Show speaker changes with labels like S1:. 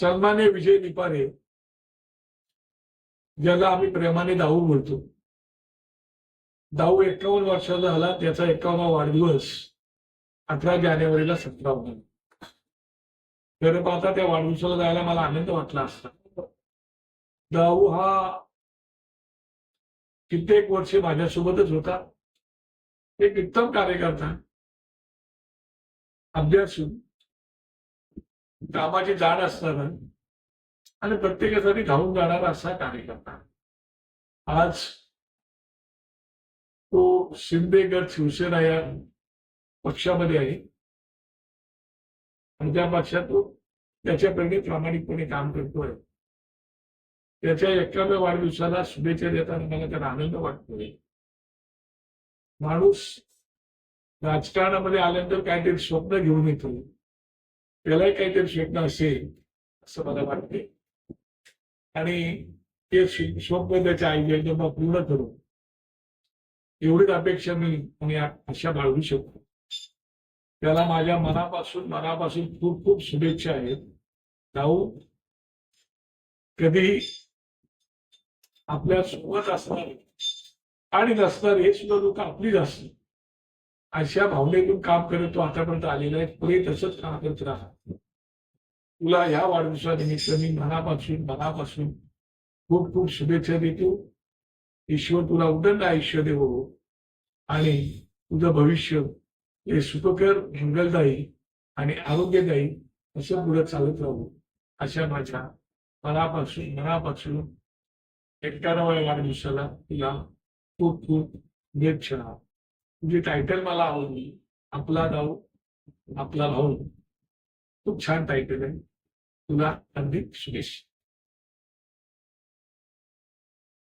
S1: सन्मान्य विजय निपारे ज्याला आम्ही प्रेमाने दाऊ बोलतो. दाऊ एकावन्न वर्षाचा झाला त्याचा एकावन्ना वाढदिवस अठरा जानेवारीला सतरा होणार खरं पाहता त्या वाढदिवसाला जायला मला आनंद वाटला असता. दाऊ हा कित्येक वर्षे माझ्यासोबतच होता. एक उत्तम कार्यकर्ता अभ्यासू कामाची जाण असणारा आणि प्रत्येकासाठी धावून जाणारा असा कार्यकर्ता. आज तो शिंदे गट शिवसेना या पक्षामध्ये आहे. आणि त्या पक्षात तो त्याच्याप्रमाणे प्रामाणिकपणे काम करतोय. त्याच्या एकाव्या वाढदिवसाला शुभेच्छा देताना मला त्याला आनंद वाटतोय. माणूस राजकारणामध्ये आल्यानंतर काहीतरी स्वप्न घेऊन येतो. त्यालाही काहीतरी शिकणं असेल असं मला वाटते आणि ते स्व- स्वप्न त्याच्या आई पूर्ण करू एवढीच अपेक्षा मी आणि आशा बाळगू शकतो. त्याला माझ्या मनापासून मनापासून खूप खूप शुभेच्छा आहेत. जाऊ कधी आपल्यासोबत असणार आणि नसणार हे सुद्धा लोक आपलीच असतात. अशा भावनेतून काम करत तो आतापर्यंत आलेला आहे. पुढे तसंच काम करत राहा. तुला ह्या वाढदिवसानिमित्त मी मनापासून मनापासून खूप खूप शुभेच्छा देतो. ईश्वर तुला उदंड आयुष्य देवो. आणि तुझं भविष्य हे सुखकर मंगलदायी आणि आरोग्यदायी असं पुढे चालत राहू. अशा माझ्या मनापासून मनापासून एक्क्याण्णव्या वाढदिवसाला तुला खूप खूप शुभेच्छा. तुझी टायटल मला आवडली. आपला दाऊ आपला भाऊ. खूप छान टायटल आहे. तुला अगदी शुभेच्छा.